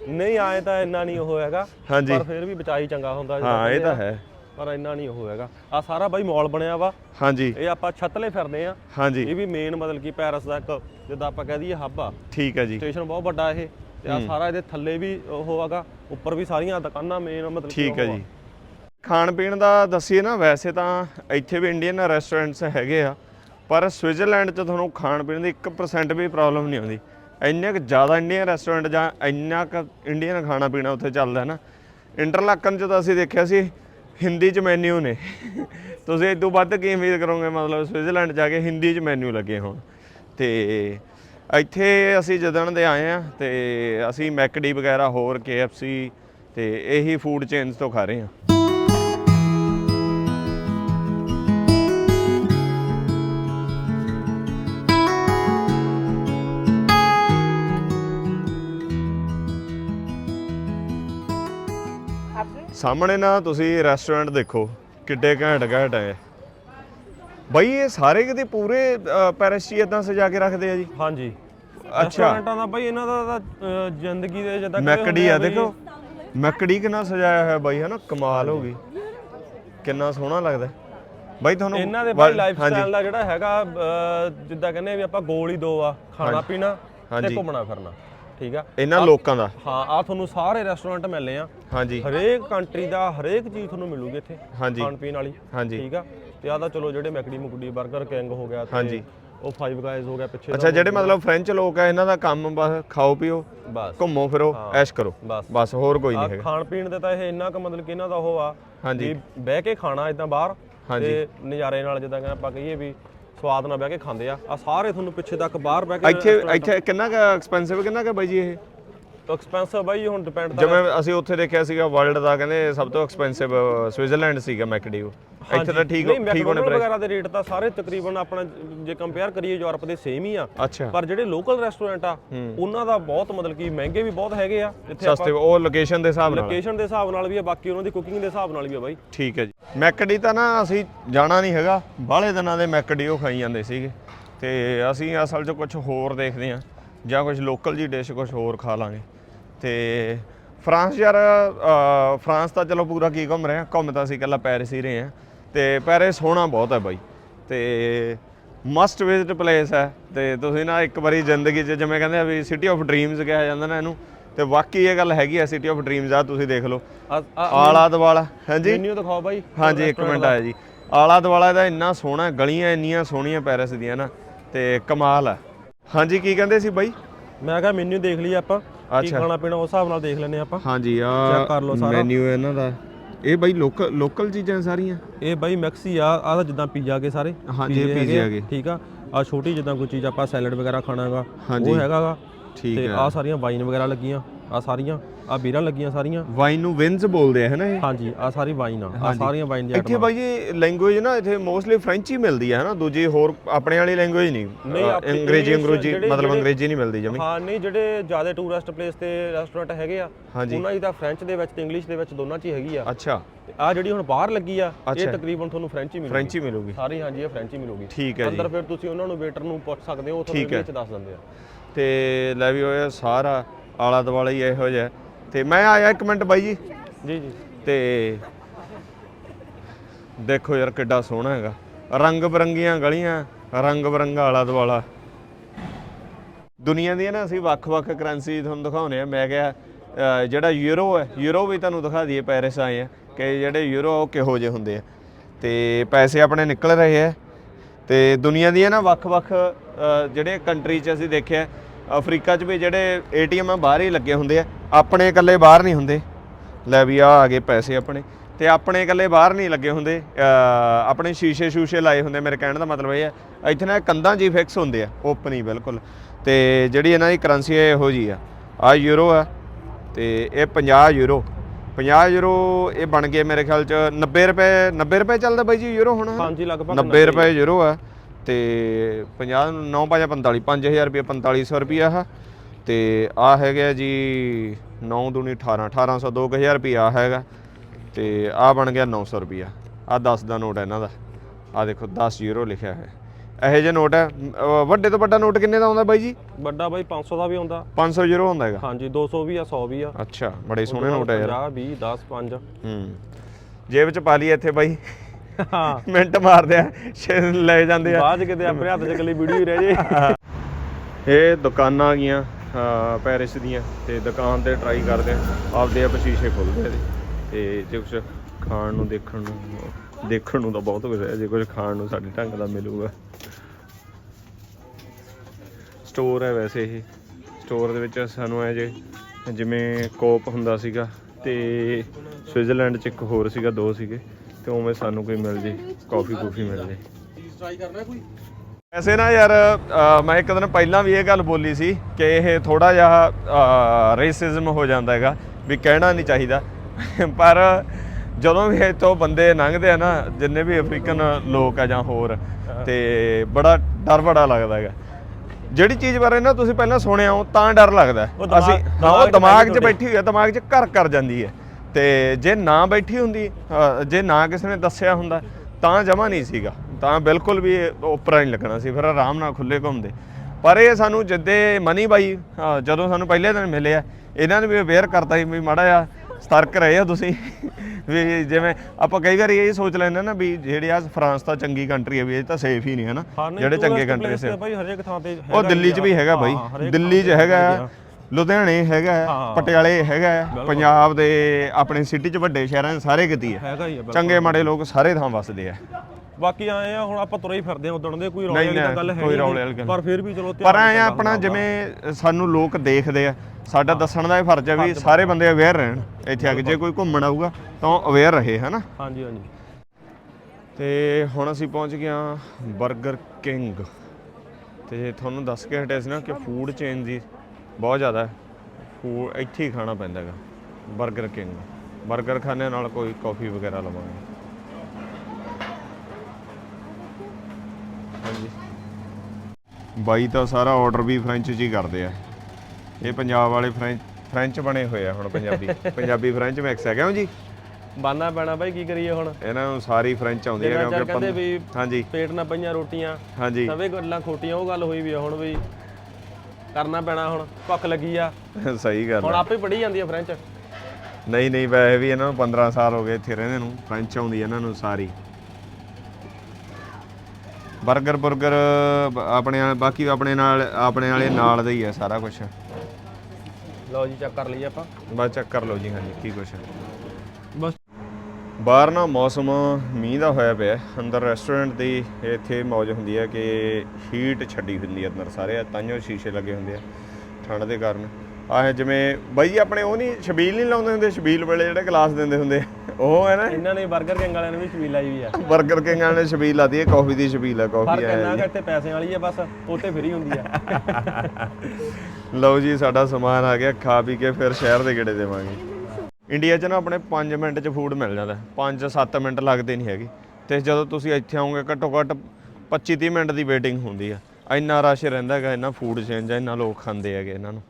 B: ਨਹੀਂ ਆਏ ਤਾਂ ਇੰਨਾ ਨਹੀਂ ਉਹ ਹੈਗਾ। ਪਰ ਫਿਰ ਵੀ ਬਚਾਈ ਚੰਗਾ ਹੁੰਦਾ
A: ਹਾਂ ਇਹ ਤਾਂ। ਹੈ।
B: ਪਰ ਇੰਨਾ ਨਹੀਂ ਉਹ ਹੈਗਾ। ਆ ਸਾਰਾ ਬਾਈ ਮਾਲ ਬਣਿਆ ਵਾ।
A: ਹਾਂਜੀ।
B: ਇਹ ਆਪਾਂ ਛੱਤਲੇ ਫਿਰਦੇ ਆ।
A: ਹਾਂਜੀ।
B: ਇਹ ਵੀ ਮੇਨ ਮਤਲਬ ਕਿ ਪੈਰਿਸ ਦਾ ਇੱਕ ਜਿੱਦਾਂ ਆਪਾਂ ਕਹਿ ਦਈਏ ਹੱਬ ਆ।
A: ਠੀਕ ਹੈ ਜੀ।
B: ਸਟੇਸ਼ਨ ਬਹੁਤ ਵੱਡਾ ਇਹ। ਤੇ ਆ ਸਾਰਾ ਇਹਦੇ ਥੱਲੇ ਵੀ ਉਹ ਹੈਗਾ। ਉੱਪਰ ਵੀ ਸਾਰੀਆਂ ਦੁਕਾਨਾਂ ਮੇਨ ਮਤਲਬ
A: ਠੀਕ ਹੈ। ਜੀ। ਖਾਣ ਪੀਣ ਦਾ ਦੱਸੀਏ ਨਾ ਵੈਸੇ ਤਾਂ ਇੱਥੇ ਵੀ ਇੰਡੀਅਨ ਰੈਸਟੋਰੈਂਟਸ ਹੈਗੇ ਆ। ਪਰ ਸਵਿਟਜ਼ਰਲੈਂਡ 'ਚ ਤੁਹਾਨੂੰ ਖਾਣ ਪੀਣ ਦੀ 1% ਵੀ ਪ੍ਰੋਬਲਮ ਨਹੀਂ ਆਉਂਦੀ। ਇੰਨੇ ਕੁ ਜ਼ਿਆਦਾ ਇੰਡੀਅਨ ਰੈਸਟੋਰੈਂਟ ਜਾਂ ਇੰਨਾ ਕੁ ਇੰਡੀਅਨ ਖਾਣਾ ਪੀਣਾ ਉੱਥੇ ਚੱਲਦਾ ਨਾ। ਇੰਟਰਲਾਕਨ 'ਚ ਤਾਂ ਅਸੀਂ ਦੇਖਿਆ ਸੀ ਹਿੰਦੀ 'ਚ ਮੈਨੂ ਨੇ। ਤੁਸੀਂ ਇਹ ਤੋਂ ਵੱਧ ਕੀ ਉਮੀਦ ਕਰੋਗੇ? ਮਤਲਬ ਸਵਿਟਜ਼ਰਲੈਂਡ ਜਾ ਕੇ ਹਿੰਦੀ 'ਚ ਮੈਨੂ ਲੱਗੇ ਹੋਣ। ਤੇ ਇੱਥੇ ਅਸੀਂ ਜਦਣ ਦੇ ਆਏ ਆ ਤੇ ਅਸੀਂ ਮੈਕਡੀ ਵਗੈਰਾ, ਹੋਰ KFC ਤੇ ਇਹੀ ਫੂਡ ਚੇਨਸ ਤੋਂ ਖਾ ਰਹੇ ਹਾਂ। ਸਾਹਮਣੇ ਨਾ ਤੁਸੀਂ ਰੈਸਟੋਰੈਂਟ ਦੇਖੋ ਕਿੱਡੇ ਘੈਂਟ ਘੈਂਟ ਹੈ ਬਈ ਇਹ ਸਾਰੇ ਕਿਤੇ ਪੂਰੇ ਪੈਰਿਸ ਇਦਾਂ ਸਜਾ ਕੇ ਰੱਖਦੇ ਆ ਜੀ?
B: ਹਾਂਜੀ।
A: ਅੱਛਾ।
B: ਰੈਸਟੋਰੈਂਟਾਂ ਦਾ ਬਾਈ ਇਹਨਾਂ ਦਾ ਤਾਂ ਜ਼ਿੰਦਗੀ ਦੇ ਜਿੱਦਾਂ ਹੁੰਦੇ
A: ਆ ਦੇਖੋ। ਮੈਕਡੀ ਕਿੰਨਾ ਸਜਾਇਆ ਹੋਇਆ ਬਾਈ ਹਨਾ? ਕਮਾਲ ਹੋ ਗਈ। ਕਿੰਨਾ ਸੋਹਣਾ ਲੱਗਦਾ। ਬਾਈ ਤੁਹਾਨੂੰ
B: ਇਹਨਾਂ ਦੇ ਬਾਈ ਲਾਈਫ ਸਟਾਈਲ ਦਾ ਜਿਹੜਾ ਹੈਗਾ ਜਿੱਦਾਂ ਕਹਿੰਦੇ ਆ ਵੀ ਆਪਾਂ ਗੋਲ ਹੀ ਦੋ ਆ ਖਾਣਾ ਪੀਣਾ ਤੇ। ਘੁੰਮਣਾ ਫਿਰਨਾ। ਠੀਕ ਆ?
A: ਇਹਨਾਂ ਲੋਕਾਂ ਦਾ?
B: ਹਾਂ ਆ ਤੁਹਾਨੂੰ ਸਾਰੇ ਰੈਸਟੋਰੈਂਟ ਮਿਲਨੇ ਆ।
A: ਹਾਂਜੀ।
B: ਹਰੇਕ ਕੰਟਰੀ ਦਾ ਹਰੇਕ ਚੀਜ਼ ਤੁਹਾਨੂੰ ਮਿਲੂਗੀ ਇੱਥੇ
A: ਹਾਂਜੀ।
B: ਖਾਣ ਪੀਣ ਵਾਲੀ
A: ਹਾਂਜੀ।
B: ਠੀਕ ਆ? ਤੇ ਆ ਤਾਂ ਚਲੋ ਜਿਹੜੇ ਮੈਕਡੀ ਮੁਕਡੀ 버ਗਰ ਕਿੰਗ ਹੋ ਗਿਆ
A: ਹਾਂਜੀ।
B: ਉਹ ਫਾਈਵ ਗਾਇਜ਼ ਹੋ ਗਿਆ ਪਿੱਛੇ
A: ਅੱਛਾ ਜਿਹੜੇ ਮਤਲਬ ਫ੍ਰੈਂਚ ਲੋਕ ਆ ਇਹਨਾਂ ਦਾ ਕੰਮ ਬਸ ਖਾਓ ਪੀਓ
B: ਬਸ।
A: ਘੁੰਮੋ ਫਿਰੋ ਐਸ਼ ਕਰੋ।
B: ਬਸ।
A: ਬਸ ਹੋਰ ਕੋਈ ਨਹੀਂ ਹੈਗਾ।
B: ਖਾਣ ਪੀਣ ਦੇ ਤਾਂ ਇਹ ਇੰਨਾ ਕੁ ਮਤਲਬ ਕਿ ਇਹਨਾਂ ਦਾ ਉਹ ਆ
A: ਹਾਂਜੀ।
B: ਬਹਿ ਕੇ ਖਾਣਾ ਇਦਾਂ ਬਾਹਰ
A: ਹਾਂਜੀ।
B: ਤੇ ਨਜ਼ਾਰੇ ਨਾਲ ਜਿੱਦਾਂ ਕਿ ਆਪਾਂ ਕਹੀਏ ਵੀ ਸਵਾਦ ਨਾਲ ਬਹਿ ਕੇ ਖਾਂਦੇ ਆ। ਆ ਸਾਰੇ ਤੁਹਾਨੂੰ ਪਿੱਛੇ ਤੱਕ ਬਾਹਰ ਬਹਿ ਕੇ
A: ਇੱਥੇ ਇੱਥੇ ਕਿੰਨਾ ਕੁ ਐਕਸਪੈਂਸਿਵ ਕਿੰਨਾ ਕੁ ਬਾਈ ਜੀ ਇਹ?
B: ਐਕਸਪੈਂਸਿਵ ਬਾਈ ਹੁਣ ਡਿਪੈਂਡ
A: ਜਿਵੇਂ ਅਸੀਂ ਉੱਥੇ ਦੇਖਿਆ ਸੀਗਾ ਵਰਲਡ ਦਾ ਕਹਿੰਦੇ ਸਭ ਤੋਂ ਐਕਸਪੈਂਸਿਵ ਸਵਿਟਜ਼ਰਲੈਂਡ ਸੀਗਾ ਮੈਕਡੀ ਉਹ ਇੱਥੇ ਤਾਂ ਠੀਕ ਠੀਕ ਹੋਣੇ ਪ੍ਰਾਈਸ
B: ਵਗੈਰਾ ਦੇ ਰੇਟ ਤਾਂ ਸਾਰੇ ਤਕਰੀਬਨ ਆਪਣਾ ਜੇ ਕੰਪੇਅਰ ਕਰੀਏ ਯੂਰਪ ਦੇ ਸੇਮ ਹੀ ਆ। ਪਰ ਜਿਹੜੇ ਲੋਕਲ ਰੈਸਟੋਰੈਂਟ ਆ ਉਹਨਾਂ ਦਾ ਬਹੁਤ ਮਤਲਬ ਕਿ ਮਹਿੰਗੇ ਵੀ ਬਹੁਤ ਹੈਗੇ ਆ। ਇੱਥੇ
A: ਸਸਤੇ ਉਹ ਲੋਕੇਸ਼ਨ ਦੇ ਹਿਸਾਬ ਨਾਲ।
B: ਲੋਕੇਸ਼ਨ ਦੇ ਹਿਸਾਬ ਨਾਲ ਵੀ ਆ ਬਾਕੀ ਉਹਨਾਂ ਦੀ ਕੁਕਿੰਗ ਦੇ ਹਿਸਾਬ ਨਾਲ ਵੀ ਆ ਬਾਈ।
A: ਠੀਕ ਹੈ ਜੀ। ਮੈਕਡੀ ਤਾਂ ਨਾ ਅਸੀਂ ਜਾਣਾ ਨਹੀਂ ਹੈਗਾ। ਬਾਹਲੇ ਦਿਨਾਂ ਦੇ ਮੈਕਡੀ ਉਹ ਖਾਈ ਜਾਂਦੇ ਸੀਗੇ। ਤੇ ਅਸੀਂ ਅਸਲ 'ਚ ਕੁਝ ਹੋਰ ਦੇਖਦੇ ਹਾਂ ਜਾਂ ਕੁਝ ਲੋਕਲ ਜੀ ਡਿਸ਼ ਕੁਝ ਹੋਰ ਖਾ ਲਾਂਗੇ। ਤੇ ਫਰਾਂਸ ਯਾਰ ਫਰਾਂਸ ਤਾਂ ਚਲੋ ਪੂਰਾ ਕੀ ਘੁੰਮ ਰਹੇ ਆ ਘੁੰਮ ਤਾਂ ਅਸੀਂ ਇਕੱਲਾ ਪੈਰਿਸ ਹੀ ਰਹੇ ਆ। ਤੇ ਪੈਰਿਸ ਸੋਹਣਾ ਬਹੁਤ ਹੈ ਬਾਈ। ਤੇ ਮਸਟ ਵਿਜ਼ਿਟ ਪਲੇਸ ਹੈ। ਤੇ ਤੁਸੀਂ ਨਾ ਇੱਕ ਵਾਰੀ ਜ਼ਿੰਦਗੀ 'ਚ ਜਿਵੇਂ ਕਹਿੰਦੇ ਆ ਵੀ ਸਿਟੀ ਆਫ ਡ੍ਰੀਮਸ ਕਿਹਾ ਜਾਂਦਾ ਨਾ ਇਹਨੂੰ ਤੇ ਵਾਕਈ ਇਹ ਗੱਲ ਹੈਗੀ ਆ ਸਿਟੀ ਆਫ ਡ੍ਰੀਮਸ ਆ ਤੁਸੀਂ ਦੇਖ ਲਓ। ਆਲਾ ਦਵਾਲਾ ਹਾਂਜੀ?
B: ਮੈਨੂ ਦਿਖਾਓ ਬਾਈ।
A: ਹਾਂਜੀ ਇੱਕ ਮਿੰਟ ਆਇਆ ਜੀ। ਆਲਾ ਦਵਾਲਾ ਦਾ ਇੰਨਾ ਸੋਹਣਾ ਗਲੀਆਂ ਇੰਨੀਆਂ ਸੋਹਣੀਆਂ ਪੈਰਿਸ ਦੀਆਂ ਨਾ ਤੇ ਕਮਾਲ ਆ ਹਾਂਜੀ ਕੀ ਕਹਿੰਦੇ ਸੀ ਬਾਈ?
B: ਮੈਂ ਕਿਹਾ ਮੈਨੂ ਦੇਖ ਲਈ ਆਪਾਂ। ਕੀ
A: ਅੱਛਾ।
B: ਖਾਣਾ ਪੀਣਾ ਉਸ ਹਿਸਾਬ ਨਾਲ ਦੇਖ ਲੈਨੇ ਆਪਾਂ
A: ਹਾਂਜੀ ਆ
B: Check ਕਰ ਲਓ ਸਾਰਾ।
A: ਮੈਨੂ ਇਹਨਾਂ ਦਾ ਇਹ ਬਾਈ ਲੋਕਲ ਲੋਕਲ ਚੀਜ਼ਾਂ ਸਾਰੀਆਂ
B: ਇਹ ਬਾਈ ਮੈਕਸੀ ਆ ਆ ਤਾਂ ਜਿੱਦਾਂ ਪੀਜ਼ਾ ਕੇ ਸਾਰੇ
A: ਹਾਂਜੀ, ਇਹ
B: ਪੀਜ਼ੇ
A: ਪੀਜ਼ੇ ਹੈਗੇ।
B: ਠੀਕ ਆ ਆ ਛੋਟੀ ਜਿੱਦਾਂ ਕੋਈ ਚੀਜ਼ ਆਪਾਂ ਸੈਲਡ ਵਗੈਰਾ ਖਾਣਾਗਾ
A: ਹਾਂਜੀ।
B: ਉਹ ਹੈਗਾਗਾ
A: ਠੀਕ
B: ਤੇ ਆ ਸਾਰੀਆਂ ਵਾਈਨ ਵਗੈਰਾ ਲੱਗੀਆਂ ਆ ਸਾਰੀਆਂ ਆ ਬੀਰਾਂ ਲੱਗੀਆਂ ਸਾਰੀਆਂ।
A: ਵਾਈਨ ਨੂੰ ਵਿੰਸ ਬੋਲਦੇ ਆ ਹਨਾ ਇਹ?
B: ਹਾਂਜੀ ਆ ਸਾਰੀ ਵਾਈਨ ਆ ਆ। ਸਾਰੀਆਂ ਵਾਈਨ ਦੀਆਂ
A: ਇੱਥੇ ਬਾਈ ਜੀ ਲੈਂਗੁਏਜ ਨਾ ਇੱਥੇ ਮੋਸਟਲੀ ਫ੍ਰੈਂਚ ਹੀ ਮਿਲਦੀ ਹੈ ਹਨਾ ਦੂਜੀ ਹੋਰ ਆਪਣੇ ਵਾਲੀ ਲੈਂਗੁਏਜ ਨਹੀਂ। ਅੰਗਰੇਜ਼ੀ ਅੰਗਰੇਜ਼ੀ ਮਤਲਬ ਅੰਗਰੇਜ਼ੀ ਨਹੀਂ ਮਿਲਦੀ ਜਮੀ।
B: ਹਾਂ ਨਹੀਂ ਜਿਹੜੇ ਜ਼ਿਆਦਾ ਟੂਰਿਸਟ ਪਲੇਸ ਤੇ ਰੈਸਟੋਰੈਂਟ ਹੈਗੇ ਆ। ਉਹਨਾਂ ਦੀ ਤਾਂ ਫ੍ਰੈਂਚ ਦੇ ਵਿੱਚ ਤੇ ਇੰਗਲਿਸ਼ ਦੇ ਵਿੱਚ ਦੋਨਾਂ 'ਚ ਹੀ ਹੈਗੀ ਆ।
A: ਅੱਛਾ।
B: ਆ ਜਿਹੜੀ ਹੁਣ ਬਾਹਰ ਲੱਗੀ ਆ ਇਹ। ਤਕਰੀਬਨ ਤੁਹਾਨੂੰ ਫ੍ਰੈਂਚ ਹੀ ਮਿਲੂਗੀ।
A: ਫ੍ਰੈਂਚ ਹੀ ਮਿਲੂਗੀ।
B: ਸਾਰੀ ਹਾਂਜੀ ਇਹ ਫ੍ਰੈਂਚ ਹੀ ਮਿਲੂਗੀ।
A: ਠੀਕ ਹੈ ਜੀ।
B: ਅੰਦਰ ਫਿਰ ਤੁਸੀਂ ਉਹਨਾਂ ਨੂੰ ਵੇਟਰ ਨੂੰ ਪੁੱਛ ਸਕਦੇ ਹੋ ਉਹ ਤੁਹਾਨੂੰ
A: ਠੀਕ ਹੈ।
B: ਇੰਗਲਿਸ਼ 'ਚ ਦੱਸ ਦਿੰਦੇ ਆ।
A: ਤੇ ਲੈ ਵੀ ਹੋਇਆ ਸਾਰਾ ਆਲਾ ਦੁਆਲਾ ਹੀ ਇਹੋ ਜਿਹਾ। ਹੈ। ਤੇ ਮੈਂ ਆਇਆ ਇੱਕ ਮਿੰਟ ਬਾਈ ਜੀ।
B: ਜੀ ਜੀ।
A: ਤੇ ਦੇਖੋ ਯਾਰ ਕਿੱਡਾ ਸੋਹਣਾ ਹੈਗਾ। ਰੰਗ ਬਰੰਗੀਆਂ ਗਲੀਆਂ ਰੰਗ ਬਰੰਗਾ ਆਲਾ ਦੁਆਲਾ। ਦੁਨੀਆ ਦੀਆਂ ਨਾ ਅਸੀਂ ਵੱਖ-ਵੱਖ ਕਰੰਸੀ ਤੁਹਾਨੂੰ ਦਿਖਾਉਨੇ ਆ ਮੈਂ ਕਿਹਾ ਜਿਹੜਾ ਯੂਰੋ ਹੈ ਯੂਰੋ ਵੀ ਤੁਹਾਨੂੰ ਦਿਖਾ ਦਈਏ ਪੈਰਿਸ ਆਏ ਆ ਕਿ ਜਿਹੜੇ ਯੂਰੋ ਉਹ ਕਿਹੋ ਜਿਹੇ ਹੁੰਦੇ ਆ। ਤੇ ਪੈਸੇ ਆਪਣੇ ਨਿਕਲ ਰਹੇ ਆ। ਤੇ ਦੁਨੀਆ ਦੀਆਂ ਨਾ ਵੱਖ-ਵੱਖ ਜਿਹੜੇ ਕੰਟਰੀ 'ਚ ਅਸੀਂ ਦੇਖਿਆ ਅਫਰੀਕਾ 'ਚ ਵੀ ਜਿਹੜੇ ਏਟੀਐਮ ਆ ਬਾਹਰ ਹੀ ਲੱਗੇ ਹੁੰਦੇ ਆ। ਆਪਣੇ ਇਕੱਲੇ ਬਾਹਰ ਨਹੀਂ ਹੁੰਦੇ। ਲੈ ਵੀ ਆ ਆ ਗਏ ਪੈਸੇ ਆਪਣੇ। ਤੇ ਆਪਣੇ ਇਕੱਲੇ ਬਾਹਰ ਨਹੀਂ ਲੱਗੇ ਹੁੰਦੇ। ਆਪਣੇ ਸ਼ੀਸ਼ੇ ਸ਼ੂਸ਼ੇ ਲਾਏ ਹੁੰਦੇ ਮੇਰੇ ਕਹਿਣ ਦਾ ਮਤਲਬ ਇਹ ਹੈ ਇੱਥੇ ਨਾ ਕੰਧਾਂ ਜੀ ਫਿਕਸ ਹੁੰਦੇ ਆ ਓਪਨ ਹੀ ਬਿਲਕੁਲ। ਤੇ ਜਿਹੜੀ ਇਹਨਾਂ ਦੀ ਕਰੰਸੀ ਹੈ ਇਹੋ ਜੀ ਆ। ਆ ਯੂਰੋ ਆ ਤੇ ਇਹ 50 ਯੂਰੋ 50 ਯੂਰੋ ਇਹ ਬਣ ਗਏ ਮੇਰੇ ਖਿਆਲ ਚ। 90 ਰੁਪਏ 90 ਰੁਪਏ ਚੱਲਦਾ ਬਾਈ ਜੀ ਯੂਰੋ ਹੁਣ?
B: ਹਾਂਜੀ ਲਗਭਗ
A: 90 ਰੁਪਏ ਯੂਰੋ ਆ। ਤੇ 50 9 5 45 5000 ਰੁਪਏ 4500 ਰੁਪਏ ਆ ਤੇ ਆ ਹੈਗਾ ਜੀ 9 ਦੂਣੀ 18 1800 2000 ਰੁਪਿਆ ਹੈਗਾ। ਤੇ ਆ ਬਣ ਗਿਆ 900 ਰੁਪਿਆ ਆ 10 ਦਾ ਨੋਟ ਹੈ ਇਹਨਾਂ ਦਾ। ਆ ਦੇਖੋ 10 ਜ਼ੀਰੋ ਲਿਖਿਆ ਹੈ। ਇਹੋ ਜਿਹੇ ਨੋਟ ਹੈ। ਵੱਡੇ ਤੋਂ ਵੱਡਾ ਨੋਟ ਕਿੰਨੇ ਦਾ ਆਉਂਦਾ ਬਾਈ ਜੀ?
B: ਵੱਡਾ ਬਾਈ 500 ਦਾ ਵੀ ਆਉਂਦਾ।
A: 500 ਜ਼ੀਰੋ ਹੁੰਦਾ ਹੈਗਾ।
B: ਹਾਂਜੀ 200 ਵੀ ਆ 100 ਵੀ ਆ।
A: ਅੱਛਾ ਬੜੇ ਸੋਹਣੇ ਨੋਟ ਹੈ ਯਾਰ।
B: 50 20 10 5
A: ਹੂੰ। ਜੇਬ ਚ ਪਾ ਲਈ ਇੱਥੇ ਬਾਈ।
B: ਹਾਂ।
A: ਮਿੰਟ ਮਾਰਦੇ ਆ ਛੇ ਲੈ ਜਾਂਦੇ ਆ।
B: ਬਾਅਦ 'ਚ ਕਿਤੇ ਆਪਣੇ ਹੱਥ 'ਚ ਇਕੱਲੀ ਵੀਡੀਓ ਹੀ ਰਹਿ ਜੇ।
A: ਇਹ ਦੁਕਾਨਾਂ ਆ ਗਈਆਂ ਪੈਰਿਸ ਦੀਆਂ ਤੇ ਦੁਕਾਨ ਤੇ ਟਰਾਈ ਕਰਦੇ ਆ। ਆਪਦੇ ਆਪ ਸ਼ੀਸ਼ੇ ਖੋਲਦੇ ਆ। ਤੇ ਜੇ ਕੁਝ ਖਾਣ ਨੂੰ ਦੇਖਣ ਨੂੰ ਦੇਖਣ ਨੂੰ ਤਾਂ ਬਹੁਤ ਕੁਝ ਹੈ ਜੇ ਕੁਝ ਖਾਣ ਨੂੰ ਸਾਡੇ ਢੰਗ ਦਾ ਮਿਲੂਗਾ। ਸਟੋਰ ਹੈ ਵੈਸੇ ਇਹ। ਸਟੋਰ ਦੇ ਵਿੱਚ ਸਾਨੂੰ ਐ ਜੇ ਜਿਵੇਂ ਕੋਪ ਹੁੰਦਾ ਸੀਗਾ ਤੇ ਸਵਿਟਜ਼ਰਲੈਂਡ ਚ ਇੱਕ ਹੋਰ ਸੀਗਾ ਦੋ ਸੀਗੇ। ਤੇ ਉਵੇਂ ਸਾਨੂੰ ਕੋਈ ਮਿਲ ਜੇ ਕਾਫੀ ਕੂਫੀ ਮਿਲ ਜੇ।
B: ਟਰਾਈ ਕਰਨਾ ਕੋਈ?
A: ਵੈਸੇ ਨਾ ਯਾਰ ਅ, ਮੈਂ ਇੱਕ ਦਿਨ ਪਹਿਲਾਂ ਵੀ ਇਹ ਗੱਲ ਬੋਲੀ ਸੀ ਕਿ ਇਹ ਥੋੜਾ ਜਿਹਾ ਰੇਸਿਜ਼ਮ ਹੋ ਜਾਂਦਾ ਹੈਗਾ ਵੀ ਕਹਿਣਾ ਨਹੀਂ ਚਾਹੀਦਾ। ਪਰ ਜਦੋਂ ਵੀ ਇੱਥੋਂ ਬੰਦੇ ਲੰਘਦੇ ਆ ਨਾ ਜਿੰਨੇ ਵੀ ਅਫਰੀਕਨ ਲੋਕ ਆ ਜਾਂ ਹੋਰ ਤੇ ਬੜਾ ਡਰ ਬੜਾ ਲੱਗਦਾ ਹੈਗਾ। ਜਿਹੜੀ ਚੀਜ਼ ਬਾਰੇ ਨਾ ਤੁਸੀਂ ਪਹਿਲਾਂ ਸੁਣਿਆ ਹੋ ਤਾਂ ਡਰ ਲੱਗਦਾ। ਹੈ।
B: ਉਹ ਦਿਮਾਗ-
A: ਅਸੀਂ ਹਾਂ, ਉਹ
B: ਦਿਮਾਗ 'ਚ
A: ਦਿਮਾਗ 'ਚ
B: ਬੈਠੀ
A: ਬੈਠੀ ਹੋਈ ਹੈ ਦਿਮਾਗ 'ਚ ਘਰ ਕਰ ਜਾਂਦੀ ਹੈ। ਤੇ ਜੇ ਨਾ ਬੈਠੀ ਹੁੰਦੀ ਜੇ ਨਾ ਕਿਸੇ ਨੇ ਦੱਸਿਆ ਹੁੰਦਾ ਤਾਂ ਜਮਾ ਨਹੀਂ ਸੀਗਾ। ਤਾਂ ਬਿਲਕੁਲ ਵੀ ਉੱਪਰ ਨਹੀਂ ਲੱਗਣਾ ਸੀ ਫਿਰ ਆਰਾਮ ਨਾਲ ਖੁੱਲੇ ਘੁੰਮਦੇ। ਪਰ ਇਹ ਸਾਨੂੰ ਜਿੱਦੇ ਮਨੀ ਬਾਈ ਜਦੋਂ ਸਾਨੂੰ ਪਹਿਲੇ ਦਿਨ ਮਿਲੇ ਆ ਇਹਨਾਂ ਨੇ ਵੀ ਅਵੇਅਰ ਕਰਤਾ ਵੀ ਮਾੜਾ ਜਿਹਾ ਸਤਰਕ ਰਹੇ ਆ ਤੁਸੀਂ। ਵੀ ਜਿਵੇਂ ਆਪਾਂ ਕਈ ਵਾਰੀ ਇਹ ਸੋਚ ਲੈਂਦੇ ਨਾ ਵੀ ਜਿਹੜੇ ਆ ਫਰਾਂਸ ਤਾਂ ਚੰਗੀ ਕੰਟਰੀ ਹੈ ਵੀ ਇਹ ਤਾਂ ਸੇਫ ਹੀ ਨਹੀਂ ਹੈ ਨਾ
B: ਹਾਂ,
A: ਜਿਹੜੇ ਚੰਗੇ ਕੰਟਰੀ ਸੇ। ਉਹ ਦਿੱਲੀ
B: ਹੀ
A: 'ਚ। ਵੀ ਹੈਗਾ ਬਾਈ।
B: ਹਾਂ,
A: ਦਿੱਲੀ 'ਚ ਹੈਗਾ ਹੈ, ਲੁਧਿਆਣੇ ਹੈਗਾ ਹੈ,
B: ਹਾਂ।
A: ਪਟਿਆਲੇ ਹੈਗਾ ਹੈ, ਪੰਜਾਬ ਦੇ ਆਪਣੇ ਸਿਟੀ 'ਚ ਵੱਡੇ ਸ਼ਹਿਰਾਂ 'ਚ ਸਾਰੇ ਕਿਤੇ ਹੈ
B: ਹੈਗਾ ਹੀ ਆ ਬਿਲਕੁਲ।
A: ਚੰਗੇ ਮਾੜੇ ਲੋਕ ਸਾਰੇ ਥਾਂ ਵਸਦੇ ਆ।
B: ਬਾਕੀ ਆਏ ਆ ਹੁਣ ਆਪਾਂ ਤੁਰੇ ਹੀ ਫਿਰਦੇ ਆ ਉਦਣ ਦੇ ਕੋਈ
A: ਨਹੀਂ,
B: ਰੌਲੇ ਵਾਲੀ ਤਾਂ
A: ਨਹੀਂ,
B: ਗੱਲ ਹੈ
A: ਕੋਈ
B: ਨਹੀਂ,
A: ਰੌਲੇ ਵਾਲੀ ਗੱਲ
B: ਪਰ ਫਿਰ ਵੀ ਚਲੋ
A: ਪਰ ਐ ਆਪਣਾ। ਜਿਵੇਂ ਸਾਨੂੰ ਲੋਕ ਦੇਖਦੇ ਆ ਸਾਡਾ ਦੱਸਣ ਦਾ ਇਹ ਫਰਜ਼ ਹੈ ਵੀ ਸਾਰੇ ਬੰਦੇ ਅਵੇਅਰ ਰਹਿਣ ਇੱਥੇ ਆ ਕੇ ਜੇ ਕੋਈ ਘੁੰਮਣ ਆਊਗਾ ਤਾਂ ਅਵੇਅਰ ਰਹੇ ਹਨਾ?
B: ਹਾਂਜੀ ਹਾਂਜੀ।
A: ਤੇ ਹੁਣ ਅਸੀਂ ਪਹੁੰਚ ਗਏ ਹਾਂ 버ਗਰ ਕਿੰਗ ਤੇ ਤੁਹਾਨੂੰ ਦੱਸ ਕੇ ਹਟਿਆ ਸੀ ਨਾ ਕਿ ਫੂਡ ਚੇਨ ਦੀ ਬਹੁਤ ਜ਼ਿਆਦਾ ਫੂਡ ਇੱਥੇ ਹੀ ਖਾਣਾ ਪੈਂਦਾ ਹੈਗਾ 버ਗਰ ਕਿੰਗ 버ਗਰ ਖਾਣੇ ਨਾਲ ਕੋਈ ਕਾਫੀ ਵਗੈਰਾ ਲਵਾਂਗੇ। ਹਾਂਜੀ। ਬਾਈ ਤਾਂ ਸਾਰਾ ਆਰਡਰ ਵੀ ਫ੍ਰੈਂਚ 'ਚ ਹੀ ਕਰਦੇ ਆ। ਇਹ ਪੰਜਾਬ ਵਾਲੇ ਫ੍ਰੈਂਚ ਫ੍ਰੈਂਚ ਬਣੇ ਹੋਏ ਆ ਹੁਣ ਪੰਜਾਬੀ। ਪੰਜਾਬੀ ਫ੍ਰੈਂਚ ਮਿਕਸ ਹੈ। ਕਿਉਂ ਜੀ?
B: ਬਾਨਾ ਪੈਣਾ ਬਾਈ ਕੀ ਕਰੀਏ ਹੁਣ?
A: ਇਹਨਾਂ ਨੂੰ ਸਾਰੀ ਫ੍ਰੈਂਚ ਆਉਂਦੀ ਹੈ ਕਿਉਂਕਿ
B: ਕਹਿੰਦੇ
A: ਪੰਦ-
B: ਵੀ
A: ਹਾਂਜੀ।
B: ਪੇਟ ਨਾ ਪਈਆਂ ਰੋਟੀਆਂ।
A: ਹਾਂਜੀ।
B: ਸਵੇ ਗੱਲਾਂ ਖੋਟੀਆਂ ਉਹ ਗੱਲ ਹੋਈ ਵੀ ਆ ਹੁਣ ਵੀ। ਕਰਨਾ ਪੈਣਾ ਹੁਣ ਭੁੱਖ ਲੱਗੀ ਆ।
A: ਸਹੀ ਗੱਲ
B: ਹੁਣ ਆਪੇ ਪੜੀ ਜਾਂਦੀ ਆ ਫ੍ਰੈਂਚ
A: ਨਹੀਂ ਨਹੀਂ ਵੈਸੇ ਵੀ ਇਹਨਾਂ ਨੂੰ 15 ਸਾਲ ਹੋ ਗਏ ਇੱਥੇ ਰਹਿੰਦੇ ਨੂੰ ਫ੍ਰੈਂਚ ਆਉਂਦੀ ਇਹਨਾਂ ਨੂੰ ਸਾਰੀ। 버ਗਰ 버ਗਰ ਆਪਣੇ ਨਾਲ ਬਾਕੀ ਆਪਣੇ ਨਾਲ ਆਪਣੇ ਵਾਲੇ ਨਾਲ ਦਾ ਹੀ ਹੈ ਸਾਰਾ ਕੁਝ
B: ਲਓ ਜੀ ਚੈੱਕ ਕਰ ਲਈਏ ਆਪਾਂ।
A: ਬਸ ਚੈੱਕ ਕਰ ਲਓ ਜੀ ਹਾਂਜੀ ਕੀ ਕੁਛ। ਹੈ ਬਾਹਰ ਨਾ ਮੌਸਮ ਮੀਂਹ ਦਾ ਹੋਇਆ ਪਿਆ। ਅੰਦਰ ਰੈਸਟੋਰੈਂਟ ਦੀ ਇੱਥੇ ਮੌਜ ਹੁੰਦੀ ਹੈ ਕਿ ਹੀਟ ਛੱਡੀ ਹੁੰਦੀ ਹੈ ਅੰਦਰ ਸਾਰੇ ਤਾਂਿਓ ਸ਼ੀਸ਼ੇ ਲੱਗੇ ਹੁੰਦੇ ਆ ਠੰਡ ਦੇ ਕਾਰਨ। ਆਹ ਜਿਵੇਂ ਬਾਈ ਆਪਣੇ ਉਹ ਨਹੀਂ ਛਬੀਲ ਨਹੀਂ ਲਾਉਂਦੇ ਹੁੰਦੇ ਛਬੀਲ ਵੇਲੇ ਜਿਹੜੇ ਗਲਾਸ ਦਿੰਦੇ ਹੁੰਦੇ ਉਹ ਹੈ ਨਾ?
B: ਇਹਨਾਂ ਨੇ 버ਗਰ ਕਿੰਗ ਵਾਲਿਆਂ ਨੇ ਵੀ ਛਬੀਲ ਲਾਈ ਵੀ ਆ।
A: 버ਗਰ ਕਿੰਗਾਂ ਨੇ ਛਬੀਲ ਲਾਦੀ ਹੈ ਕਾਫੀ ਦੀ ਛਬੀਲ ਹੈ
B: ਫ਼ਰਕ
A: ਕਾਫੀ
B: ਇੰਨਾ
A: ਹੈ
B: ਕਿ ਇੱਥੇ ਪੈਸੇ ਵਾਲੀ ਆ ਬਸ ਉੱਥੇ ਫਰੀ ਹੁੰਦੀ ਆ।
A: ਲਓ ਜੀ ਸਾਡਾ ਸਮਾਨ ਆ ਗਿਆ ਖਾ ਪੀ ਕੇ ਫਿਰ ਸ਼ਹਿਰ ਦੇ ਗੇੜੇ ਦੇਵਾਂਗੇ। ਇੰਡੀਆ 'ਚ ਨਾ ਆਪਣੇ 5 ਮਿੰਟ 'ਚ ਫੂਡ ਮਿਲ ਜਾਂਦਾ। 5-7 ਮਿੰਟ ਲੱਗਦੇ ਨਹੀਂ ਹੈਗੇ। ਤੇ ਜਦੋਂ ਤੁਸੀਂ ਇੱਥੇ ਆਓਗੇ ਘੱਟੋ ਘੱਟ 25-30 ਮਿੰਟ ਦੀ ਵੇਟਿੰਗ ਹੁੰਦੀ ਆ। ਇੰਨਾ ਰਸ਼ ਰਹਿੰਦਾ ਹੈਗਾ, ਇੰਨਾ ਫੂਡ ਚੇਂਜ ਆ, ਇੰਨਾ ਲੋਕ ਖਾਂਦੇ ਹੈਗੇ ਇਹਨਾਂ ਨੂੰ।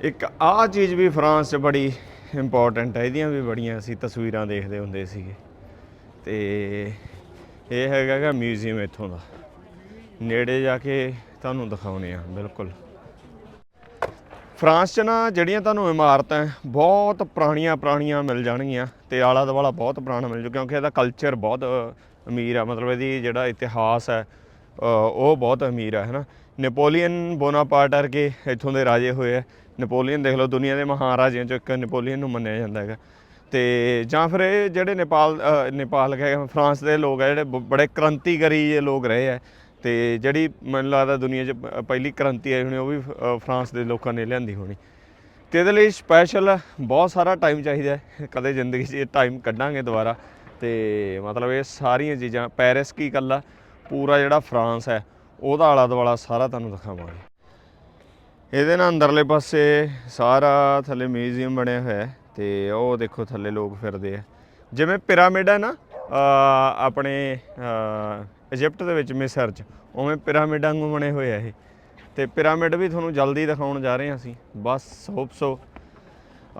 A: ਇੱਕ ਆਹ ਚੀਜ਼ ਵੀ ਫਰਾਂਸ 'ਚ ਬੜੀ ਇੰਪੋਰਟੈਂਟ ਹੈ, ਇਹਦੀਆਂ ਵੀ ਬੜੀਆਂ ਅਸੀਂ ਤਸਵੀਰਾਂ ਦੇਖਦੇ ਹੁੰਦੇ ਸੀਗੇ। ਤੇ ਇਹ ਹੈਗਾ ਮਿਊਜ਼ੀਅਮ ਇੱਥੋਂ ਦਾ। ਨੇੜੇ ਜਾ ਕੇ ਤੁਹਾਨੂੰ ਦਿਖਾਉਨੇ ਆ ਬਿਲਕੁਲ। ਫਰਾਂਸ 'ਚ ਨਾ ਜਿਹੜੀਆਂ ਤੁਹਾਨੂੰ ਇਮਾਰਤਾਂ, ਬਹੁਤ ਪੁਰਾਣੀਆਂ ਪੁਰਾਣੀਆਂ ਮਿਲ ਜਾਣਗੀਆਂ ਤੇ ਆਲਾ ਦੁਆਲਾ ਬਹੁਤ ਪੁਰਾਣਾ ਮਿਲ ਜੂ, ਕਿਉਂਕਿ ਇਹਦਾ ਕਲਚਰ ਬਹੁਤ ਅਮੀਰ ਆ, ਮਤਲਬ ਇਹਦੀ ਜਿਹੜਾ ਇਤਿਹਾਸ ਹੈ ਉਹ ਬਹੁਤ ਅਮੀਰ ਹੈ ਹਨਾ? ਨੈਪੋਲੀਅਨ ਬੋਨਾਪਾਰਟ ਵਰਗੇ ਇੱਥੋਂ ਦੇ ਰਾਜੇ ਹੋਏ ਆ। ਨੈਪੋਲੀਅਨ ਦੇਖ ਲਓ, ਦੁਨੀਆ ਦੇ ਮਹਾਰਾਜਿਆਂ ਚੋਂ ਇੱਕ ਨੈਪੋਲੀਅਨ ਨੂੰ ਮੰਨਿਆ ਜਾਂਦਾ ਹੈਗਾ। ਤੇ ਜਾਂ ਫਿਰ ਇਹ ਜਿਹੜੇ ਨੇਪਾਲ ਨੇਪਾਲ ਗਏ ਫਰਾਂਸ ਦੇ ਲੋਕ ਆ, ਜਿਹੜੇ ਬ- ਬੜੇ ਕ੍ਰਾਂਤੀਕਾਰੀ ਇਹ ਲੋਕ ਰਹੇ ਆ। ਤੇ ਜਿਹੜੀ ਮੈਨੂੰ ਲੱਗਦਾ ਦੁਨੀਆ 'ਚ ਪਹਿਲੀ ਕ੍ਰਾਂਤੀ ਆਈ ਹੋਣੀ, ਉਹ ਵੀ ਫਰਾਂਸ ਦੇ ਲੋਕਾਂ ਨੇ ਲਿਆਂਦੀ ਹੋਣੀ। ਤੇ ਇਹਦੇ ਲਈ ਸਪੈਸ਼ਲ ਬਹੁਤ ਸਾਰਾ ਟਾਈਮ ਚਾਹੀਦਾ ਕਦੇ ਜ਼ਿੰਦਗੀ 'ਚ ਇਹ ਟਾਈਮ ਕੱਢਾਂਗੇ ਦੁਬਾਰਾ। ਤੇ ਮਤਲਬ ਇਹ ਸਾਰੀਆਂ ਚੀਜ਼ਾਂ ਪੈਰਿਸ ਕੀ ਕੱਲਾ ਪੂਰਾ ਜਿਹੜਾ ਫਰਾਂਸ ਹੈ ਉਹਦਾ ਆਲਾ ਦੁਆਲਾ ਸਾਰਾ ਤੁਹਾਨੂੰ ਦਿਖਾਵਾਂਗੇ। ਇਹਦੇ ਨਾਲ ਅੰਦਰਲੇ ਪਾਸੇ ਸਾਰਾ ਥੱਲੇ ਮਿਊਜ਼ੀਅਮ ਬਣਿਆ ਹੋਇਆ ਹੈ ਤੇ ਉਹ ਦੇਖੋ ਥੱਲੇ ਲੋਕ ਫਿਰਦੇ ਆ। ਜਿਵੇਂ ਪਿਰਾਮਿਡ ਹੈ ਨਾ ਆਪਣੇ ਅ, ਇਜਿਪਟ ਦੇ ਵਿੱਚ ਮਿਸਰ 'ਚ ਉਵੇਂ ਪਿਰਾਮਿਡਾਂ ਵਾਂਗੂ ਬਣੇ ਹੋਏ ਆ ਇਹ। ਤੇ ਪਿਰਾਮਿਡ ਵੀ ਤੁਹਾਨੂੰ ਜਲਦੀ ਦਿਖਾਉਣ ਜਾ ਰਹੇ ਹਾਂ ਅਸੀਂ। ਬਸ ਹੋਪ ਸੋ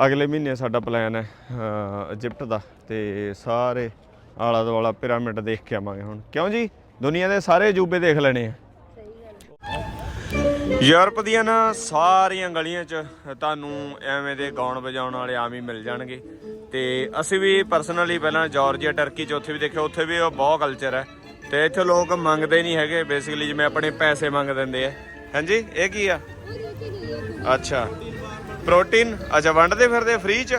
A: ਅਗਲੇ ਮਹੀਨੇ ਸਾਡਾ ਪਲਾਨ ਹੈ ਅ, ਇਜਿਪਟ ਦਾ। ਤੇ ਸਾਰੇ ਆਲਾ ਦੁਆਲਾ ਪਿਰਾਮਿਡ ਦੇਖ ਕੇ ਆਵਾਂਗੇ ਹੁਣ। ਕਿਉਂ ਜੀ? ਦੁਨੀਆ ਦੇ ਸਾਰੇ ਅਜੂਬੇ ਦੇਖ ਲੈਣੇ ਆ। ਯੂਰਪ ਦੀਆਂ ਨਾ ਸਾਰੀਆਂ ਗਲੀਆਂ 'ਚ ਤੁਹਾਨੂੰ ਐਵੇਂ ਦੇ ਗਾਉਣ ਵਜਾਉਣ ਵਾਲੇ ਆਮ ਹੀ ਮਿਲ ਜਾਣਗੇ। ਤੇ ਅਸੀਂ ਵੀ ਪਰਸਨਲੀ ਪਹਿਲਾਂ ਜਾਰਜੀਆ ਟਰਕੀ 'ਚ ਉੱਥੇ ਵੀ ਦੇਖਿਆ, ਉੱਥੇ ਵੀ ਉਹ ਬਹੁਤ ਕਲਚਰ ਹੈ। ਤੇ ਇੱਥੇ ਲੋਕ ਮੰਗਦੇ ਨਹੀਂ ਹੈਗੇ ਬੇਸਿਕਲੀ ਜਿਵੇਂ ਆਪਣੇ ਪੈਸੇ ਮੰਗ ਦਿੰਦੇ ਆ। ਹਾਂਜੀ, ਇਹ ਕੀ ਆ? ਅੱਛਾ। ਪ੍ਰੋਟੀਨ ਅੱਛਾ, ਵੰਡਦੇ ਫਿਰਦੇ ਫ੍ਰੀ 'ਚ?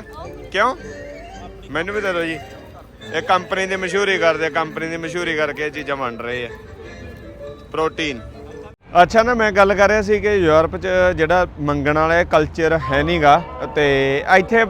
A: ਕਿਉਂ? ਮੈਨੂੰ ਵੀ ਦੇ ਦਿਓ ਜੀ। ਇਹ ਕੰਪਨੀ ਦੀ ਮਸ਼ਹੂਰੀ ਕਰਦੇ ਕੰਪਨੀ ਦੀ ਮਸ਼ਹੂਰੀ ਕਰਕੇ ਇਹ ਚੀਜ਼ਾਂ ਵੰਡ ਰਹੇ ਆ। ਪ੍ਰੋਟੀਨ ਅੱਛਾ ਨਾ, ਮੈਂ ਗੱਲ ਕਰ ਰਿਹਾ ਸੀ ਕਿ ਯੂਰਪ 'ਚ ਜਿਹੜਾ ਮੰਗਣ ਵਾਲਾ ਕਲਚਰ ਹੈ ਨਹੀਂਗਾ ਤੇ ਇੱਥੇ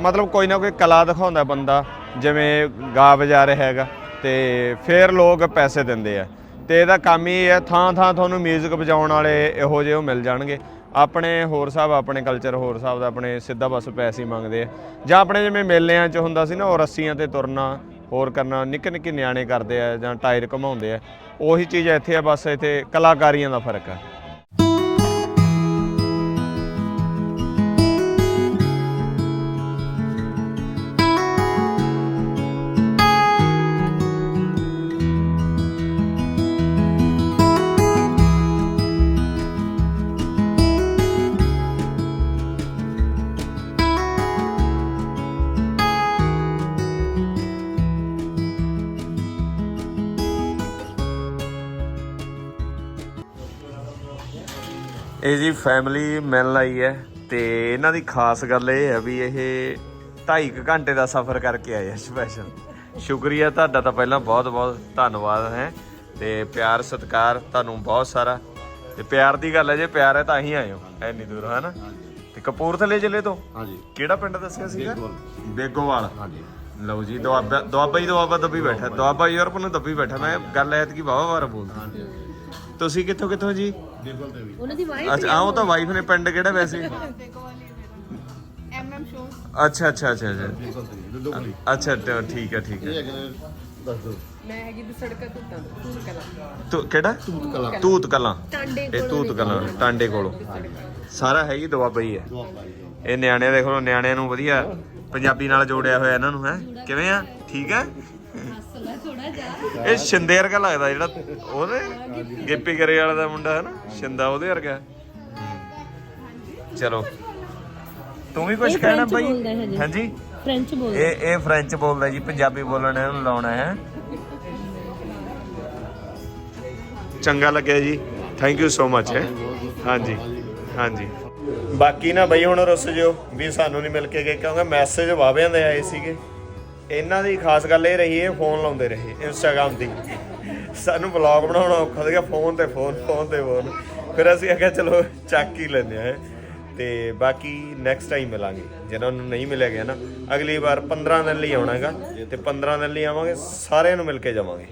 A: ਮਤਲਬ ਕੋਈ ਨਾ ਕੋਈ ਕਲਾ ਦਿਖਾਉਂਦਾ ਬੰਦਾ, ਜਿਵੇਂ ਗਾ ਵਜਾ ਰਿਹਾ ਹੈਗਾ, ਤੇ ਫਿਰ ਲੋਕ ਪੈਸੇ ਦਿੰਦੇ ਆ। ਤੇ ਇਹਦਾ ਕੰਮ ਹੀ ਹੈ ਥਾਂ ਥਾਂ ਤੁਹਾਨੂੰ 뮤직 ਵਜਾਉਣ ਵਾਲੇ ਇਹੋ ਜਿਹੇ ਉਹ ਮਿਲ ਜਾਣਗੇ। ਆਪਣੇ ਹੋਰ ਸਾਹਿਬ, ਆਪਣੇ ਕਲਚਰ ਹੋਰ ਸਾਹਿਬ ਦਾ ਆਪਣੇ ਸਿੱਧਾ ਬਸ ਪੈਸੇ ਹੀ ਮੰਗਦੇ ਆ। ਜਾਂ ਆਪਣੇ ਜਿਵੇਂ ਮੇਲਿਆਂ 'ਚ ਹੁੰਦਾ ਸੀ ਨਾ, ਉਹ ਰੱਸੀਆਂ ਤੇ ਤੁਰਨਾ ਹੋਰ ਕਰਨਾ ਨਿੱਕੇ ਨਿੱਕੇ ਨਿਆਣੇ ਕਰਦੇ ਆ ਜਾਂ ਟਾਇਰ ਘਮਾਉਂਦੇ ਆ, ਉਹੀ ਚੀਜ਼ ਇੱਥੇ ਆ, ਬਸ ਇੱਥੇ ਕਲਾਕਾਰੀਆਂ ਦਾ ਫ਼ਰਕ ਆ। ਇਹ ਜੀ ਫੈਮਿਲੀ ਮਿਲਣ ਆਈ ਹੈ ਤੇ ਇਹਨਾਂ ਦੀ ਖਾਸ ਗੱਲ ਇਹ ਹੈ ਵੀ ਇਹ 2.5 ਘੰਟੇ ਦਾ ਸਫ਼ਰ ਕਰਕੇ ਆਏ ਆ ਸਪੈਸ਼ਲ ਸ਼ੁਕਰੀਆ ਤੁਹਾਡਾ ਤਾਂ ਪਹਿਲਾਂ ਬਹੁਤ ਬਹੁਤ ਧੰਨਵਾਦ ਹੈ ਤੇ ਪਿਆਰ ਸਤਿਕਾਰ ਤੁਹਾਨੂੰ ਬਹੁਤ ਸਾਰਾ। ਤੇ ਪਿਆਰ ਦੀ ਗੱਲ ਹੈ ਜੇ ਪਿਆਰ ਹੈ ਤਾਂ ਹੀ ਆਏ ਹੋ। ਐਨੀ ਦੂਰ ਹੈ ਨਾ ਤੇ ਕਪੂਰਥਲੇ ਜ਼ਿਲ੍ਹੇ ਤੋਂ?
D: ਹਾਂਜੀ।
A: ਕਿਹੜਾ ਪਿੰਡ ਦੱਸਿਆ ਸੀਗਾ?
D: ਬੇਗੋਵਾਲ।
A: ਬੇਗੋਵਾਲ।
D: ਹਾਂਜੀ।
A: ਲਓ ਜੀ ਦੁਆਬਾ ਦੁਆਬਾ ਹੀ ਦੁਆਬਾ ਦੱਬੀ ਬੈਠਾ। ਦੁਆਬਾ ਯੂਰਪ ਨੂੰ ਦੱਬੀ ਬੈਠਾ। ਮੈਂ ਗੱਲ ਐਤ ਕੀ ਵਾਵਾ ਵਾਰ ਬੋਲਦਾ। ਤੁਸੀਂ ਕਿੱਥੋਂ ਕਿੱਥੋਂ ਜੀ?
D: ਬਿਲਕੁਲ ਤੇ ਵੀ।
C: ਉਹਨਾਂ ਦੀ ਵਾਈਫ
A: ਅੱਛਾ ਉਹ ਤਾਂ ਵਾਈਫ ਨੇ ਪਿੰਡ ਕਿਹੜਾ ਵੈਸੇ? ਅੱਛਾ ਅੱਛਾ ਅੱਛਾ ਅੱਛਾ।
D: ਵੀ
A: ਅੱਛਾ ਟ- ਠੀਕ ਹੈ ਠੀਕ
D: ਇਹ
A: ਹੈ
D: ਹੈਗੇ ਨੇ ਦੱਸ ਦੋ
E: ਮੈਂ ਹੈਗੀ ਦੀ ਸੜਕਾਂ ਤੁੱਤਾਂ ਤੋਂ ਤੂੰ ਕਲਾ।
A: ਤੂੰ ਕਿਹੜਾ?
D: ਤੂਤ ਕਲਾ।
A: ਤੂਤ ਕਲਾਂ।
E: ਟਾਂਡੇ
A: ਇਹ ਤੂਤ ਕਲਾਂ ਟਾਂਡੇ ਕੋਲੋਂ। ਸਾਰਾ ਹੈ ਹੀ। ਦੁਆਬਾ ਹੀ ਹੈ। ਇਹ ਨਿਆਣੇ ਦੇਖ ਲਓ ਨਿਆਣਿਆਂ ਨੂੰ ਵਧੀਆ ਪੰਜਾਬੀ ਨਾਲ ਜੋੜਿਆ ਹੋਇਆ ਇਹਨਾਂ ਨੂੰ ਹੈ। ਕਿਵੇਂ ਆ? ਠੀਕ ਹੈ? ਇਹ ਸ਼ਿੰਦੇ ਵਰਗਾ ਲੱਗਦਾ ਜਿਹੜਾ ਉਹਦੇ? ਗਿੱਪੀ ਗਰੇ ਵਾਲਾ ਦਾ ਮੁੰਡਾ ਹੈ ਨਾ? ਸ਼ਿੰਦਾ ਉਹਦੇ ਵਰਗਾ। ਚਲੋ। ਤੂੰ ਵੀ ਕੁਝ ਕਹਿਣਾ ਬਾਈ?
C: ਬੋਲਦਾ ਜੀ।
A: ਹਾਂਜੀ?
C: ਫ੍ਰੈਂਚ ਬੋਲ
A: ਇਹ ਇਹ ਫ੍ਰੈਂਚ ਬੋਲਦਾ ਜੀ ਪੰਜਾਬੀ ਬੋਲਣ ਇਹਨੂੰ ਲਾਉਣਾ ਹੈ। ਚੰਗਾ ਲੱਗਿਆ ਜੀ। ਥੈਂਕ ਯੂ ਸੋ ਮਚ ਹੈ। ਹਾਂਜੀ ਹਾਂਜੀ। ਬਾਕੀ ਨਾ ਬਈ ਹੁਣ ਰੁੱਸ ਜਿਓ। ਵੀ ਸਾਨੂੰ ਨਹੀਂ ਮਿਲ ਕੇ ਗਏ ਕਿਉਂਕਿ ਮੈਸੇਜ ਵਾਵਿਆਂ ਦੇ ਆਏ ਸੀਗੇ। ਇਹਨਾਂ ਦੀ ਖਾਸ ਗੱਲ ਇਹ ਰਹੀ ਇਹ ਫੋਨ ਲਾਉਂਦੇ ਰਹੇ ਇੰਸਟਾਗ੍ਰam ਦੀ। ਸਾਨੂੰ ਵਲੌਗ ਬਣਾਉਣਾ ਔਖਾ ਸੀਗਾ, ਫੋਨ ਤੇ ਫੋਨ ਫੋਨ ਤੇ ਫੋਨ। ਫਿਰ ਅਸੀਂ ਆਖਿਆ, ਚਲੋ ਚੱਕ ਹੀ ਲੈਂਦੇ ਆ ਤੇ ਬਾਕੀ ਨੈਕਸਟ ਟਾਈਮ ਮਿਲਾਂਗੇ। ਜਿਹਨਾਂ ਨੂੰ ਨਹੀਂ ਮਿਲਿਆ ਗਿਆ ਨਾ, ਅਗਲੀ ਵਾਰ 15 ਦਿਨ ਲਈ ਆਉਣਾ ਹੈਗਾ, ਤੇ 15 ਦਿਨ ਲਈ ਆਵਾਂਗੇ, ਸਾਰਿਆਂ ਨੂੰ ਮਿਲ ਕੇ ਜਾਵਾਂਗੇ।